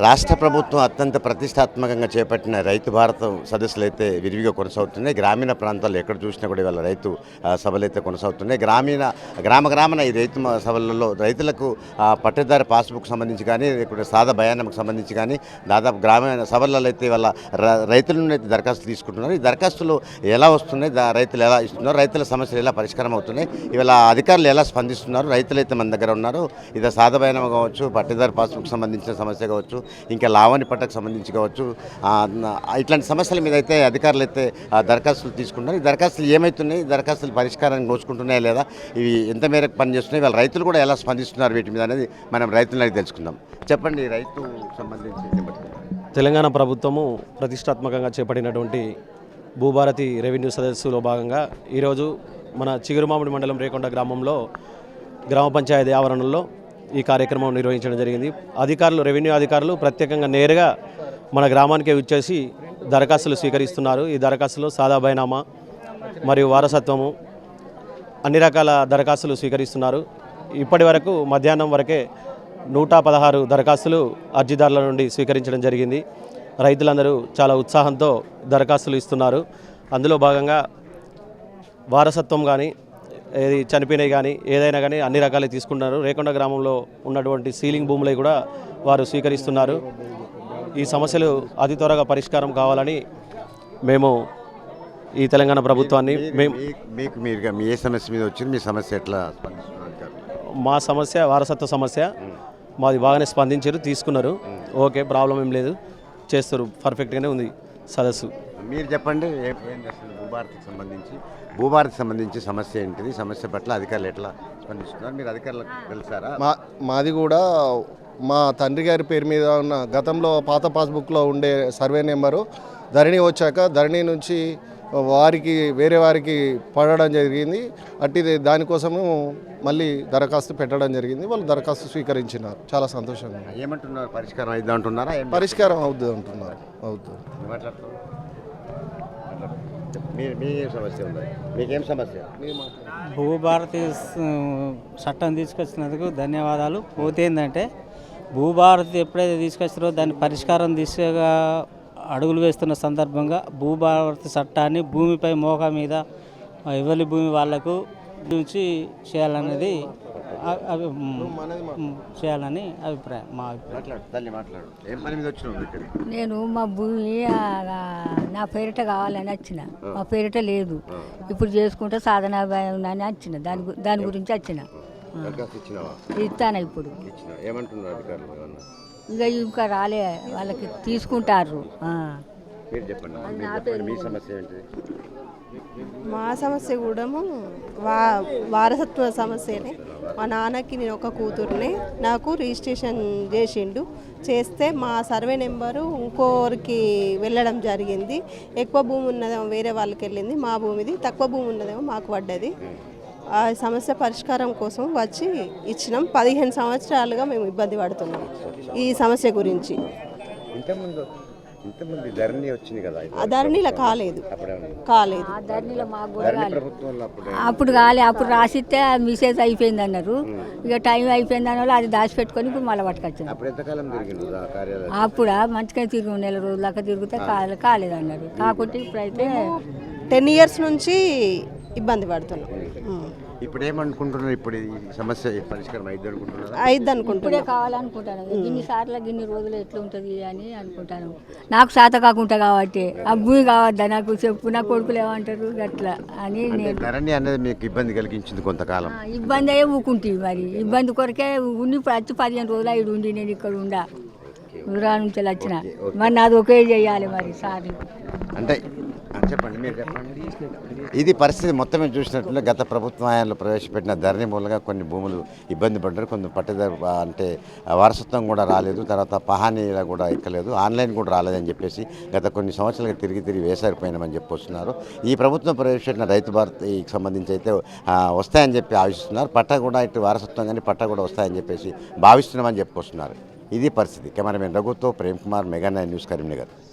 రాష్ట్ర ప్రభుత్వం అత్యంత ప్రతిష్టాత్మకంగా చేపట్టిన రైతు భారత సదస్సులు అయితే విరివిగా కొనసాగుతున్నాయి. గ్రామీణ ప్రాంతాల్లో ఎక్కడ చూసినా కూడా ఇవాళ రైతు సభలు అయితే కొనసాగుతున్నాయి. గ్రామీణ గ్రామ గ్రామన ఈ రైతు సభలలో రైతులకు ఆ, పాస్బుక్ సంబంధించి కానీ ఇక్కడ సాదా భయానకు సంబంధించి కానీ దాదాపు గ్రామీణ సభలలో అయితే ఇవాళ రైతుల నుండి అయితే దరఖాస్తులు తీసుకుంటున్నారు. ఈ దరఖాస్తులు ఎలా వస్తున్నాయి? దా- రైతులు ఎలా ఇస్తున్నారు? రైతుల సమస్యలు ఎలా పరిష్కారం అవుతున్నాయి? ఇవాళ అధికారులు ఎలా స్పందిస్తున్నారు? రైతులు అయితే మన దగ్గర ఉన్నారు. ఇది సాదా భయానం కావచ్చు పట్టేదారి పాస్బుక్ సంబంధించిన సమస్య కావచ్చు ఇంకా లావణి పట్టకు సంబంధించి కావచ్చు ఇట్లాంటి సమస్యల మీద అయితే అధికారులు అయితే ఆ, దరఖాస్తులు తీసుకుంటున్నారు. ఈ దరఖాస్తులు ఏమవుతున్నాయి ఈ దరఖాస్తులు పరిష్కారానికి నోచుకుంటున్నాయా లేదా? ఇవి ఎంత మేరకు పనిచేస్తున్నాయి? వాళ్ళ రైతులు కూడా ఎలా స్పందిస్తున్నారు వీటి మీద అనేది మనం రైతులని తెలుసుకుందాం. చెప్పండి రైతు సంబంధించి తెలంగాణ ప్రభుత్వము ప్రతిష్టాత్మకంగా చేపట్టినటువంటి భూభారతి రెవెన్యూ సదస్సులో భాగంగా ఈరోజు మన చిగురుమామిడి మండలం రేకొండ గ్రామంలో గ్రామ పంచాయతీ ఆవరణలో ఈ కార్యక్రమం నిర్వహించడం జరిగింది. అధికారులు రెవెన్యూ అధికారులు ప్రత్యేకంగా నేరుగా మన గ్రామానికే వచ్చేసి దరఖాస్తులు స్వీకరిస్తున్నారు. ఈ దరఖాస్తులు సాదా బైనామా మరియు వారసత్వము అన్ని రకాల దరఖాస్తులు స్వీకరిస్తున్నారు. ఇప్పటి వరకు మధ్యాహ్నం వరకే నూట పదహారు దరఖాస్తులు అర్జీదారుల నుండి స్వీకరించడం జరిగింది. రైతులందరూ చాలా ఉత్సాహంతో దరఖాస్తులు ఇస్తున్నారు. అందులో భాగంగా వారసత్వం కానీ ఏది చనిపోయినాయి కానీ ఏదైనా కానీ అన్ని రకాలు తీసుకుంటున్నారు రేకొండ గ్రామంలో ఉన్నటువంటి సీలింగ్ భూములై కూడా వారు స్వీకరిస్తున్నారు. ఈ సమస్యలు అతి త్వరగా పరిష్కారం కావాలని మేము ఈ తెలంగాణ ప్రభుత్వాన్ని మేము మీకు మీరుగా మీ ఏ సమస్య మీద వచ్చింది మీ సమస్య ఎట్లా? మా సమస్య వారసత్వ సమస్య. మాది బాగానే స్పందించారు తీసుకున్నారు. ఓకే ప్రాబ్లం ఏం లేదు. చేస్తారు పర్ఫెక్ట్గానే ఉంది. సదస్సు మీరు చెప్పండి భూభారతికి సంబంధించి భూభారతికి సంబంధించి సమస్య ఏంటిది? సమస్య పట్ల అధికారులు ఎట్లా స్పందిస్తున్నారు? మీరు అధికారులకు తెలుసారా? మా మాది కూడా మా తండ్రి గారి పేరు మీద ఉన్న గతంలో పాత పాస్బుక్లో ఉండే సర్వే నెంబరు ధరణి వచ్చాక ధరణి నుంచి వారికి వేరే వారికి పడడం జరిగింది. అట్టిది దానికోసము మళ్ళీ దరఖాస్తు పెట్టడం జరిగింది. వాళ్ళు దరఖాస్తు స్వీకరించినారు. చాలా సంతోషంగా ఉంది. ఏమంటున్నారు? పరిష్కారం అయిద్దాం అంటున్నారా? పరిష్కారం అవుతుంది అంటున్నారు. అవుతుంది సమస్య ఉంది? మీకేం సమస్య? భూభారతి చట్టం తీసుకొచ్చినందుకు ధన్యవాదాలు. పోతే ఏంటంటే భూభారతి ఎప్పుడైతే తీసుకొచ్చారో దాని పరిష్కారం దిశగా అడుగులు వేస్తున్న సందర్భంగా భూభారతి చట్టాన్ని భూమిపై మోక మీద ఎవరి భూమి వాళ్ళకు నుంచి చేయాలనేది చేయాలని అభిప్రాయం మా అభిప్రాయం. నేను మా భూమి నా పేరిట కావాలని వచ్చిన మా పేరిట లేదు. ఇప్పుడు చేసుకుంటే సాధన అని వచ్చిన దాని గు- దాని గురించి వచ్చిన దరఖాస్తు ఇచ్చినావా? ఇస్తాను ఇప్పుడు. ఇచ్చిన. ఏమంటున్నారు అధికారులు ఏమన్నా? ఇక ఇంకా రాలే. వాళ్ళకి తీసుకుంటారు. ఆ. మీరు చెప్పండి అమ్మా. మీరు చెప్పండి. మీ సమస్య ఏంటి? మా సమస్య కూడా వా వారసత్వ సమస్యనే. మా నాన్నకి నేను ఒక కూతురుని. నాకు రిజిస్ట్రేషన్ చేసిండు. చేస్తే మా సర్వే నెంబరు ఇంకోరికి వెళ్ళడం జరిగింది. ఎక్కువ భూమి ఉన్నదేమో వేరే వాళ్ళకి వెళ్ళింది. మా భూమిది. తక్కువ భూమి ఉన్నదేమో మాకు పడ్డది. ఆ సమస్య పరిష్కారం కోసం వచ్చి ఇచ్చినాం. పదిహేను సంవత్సరాలుగా మేము ఇబ్బంది పడుతున్నాం ఈ సమస్య గురించి. ధరణిలో కాలేదు. కాలేదు. అప్పుడు అప్పుడు కాలే అప్పుడు రాసిస్తే మిసేజ్ అయిపోయింది అన్నారు ఇక టైం అయిపోయింది అన్న వాళ్ళు అది దాచిపెట్టుకొని ఇప్పుడు మళ్ళీ పట్టుకొచ్చాను అప్పుడు ఎంతకాలం తిరిగింది ఆ కార్యాలయం? అప్పుడు? మంచిగా తిరుగు నెల రోజులక తిరిగితే కాలే కాలేదన్నారు. కాకుంటే ఇప్పుడైతే టెన్ ఇయర్స్ నుంచి ఇబ్బంది పడుతున్నాం. ఇప్పుడు ఏమనుకుంటున్నారు ఇప్పుడు ఈ సమస్య పరిష్కారం అయింది అనుకుంటున్నారా ఇప్పుడే అనుకుంటున్నాం కావాలనుకుంటాను. గిన్ని సార్లు గిన్ని రోజులు ఎట్లా ఉంటుంది అని అనుకుంటాను. నాకు శాత కాకుండా కాబట్టి ఆ భూమి కావద్దా నాకు? చెప్పు నా కొడుకులు ఏమంటారు? గట్లా అని అంటే నేను ధరణి అనేది మీకు ఇబ్బంది కలిగించింది కొంతకాలం. ఆ, ఇబ్బంది అయ్యే ఊకుంటుంది మరి. ఇబ్బంది కొరకే ఉండి ఇప్పుడు వచ్చి పదిహేను రోజులు అయ్యి ఉండి నేను ఇక్కడ ఉండా. ఊరా నుంచి వచ్చిన మరి నాది ఒకే చేయాలి మరి సార్ అంటే చెప్పండి మీరు చెప్పండి. ఇది పరిస్థితి మొత్తం మీద చూసినట్లయితే గత ప్రభుత్వం హయాంలో ప్రవేశపెట్టిన ధరణి మూలంగా కొన్ని భూములు ఇబ్బంది పడ్డారు. కొన్ని పట్టుదారు అంటే వారసత్వం కూడా రాలేదు. తర్వాత పహానీలా కూడా ఎక్కలేదు. ఆన్లైన్ కూడా రాలేదని చెప్పేసి గత కొన్ని సంవత్సరాలుగా తిరిగి తిరిగి వేసారిపోయినామని చెప్పి వస్తున్నారు. ఈ ప్రభుత్వం ప్రవేశపెట్టిన రైతు భారత్కి సంబంధించి అయితే వస్తాయని చెప్పి ఆశిస్తున్నారు. పట్టా కూడా ఇటు వారసత్వం కానీ పట్టా కూడా వస్తాయని చెప్పేసి భావిస్తున్నామని చెప్పి వస్తున్నారు. ఇది పరిస్థితి. కెమెరామెన్ రఘుతో ప్రేమ్ కుమార్ మెగా న్యూస్ కరీంనగర్.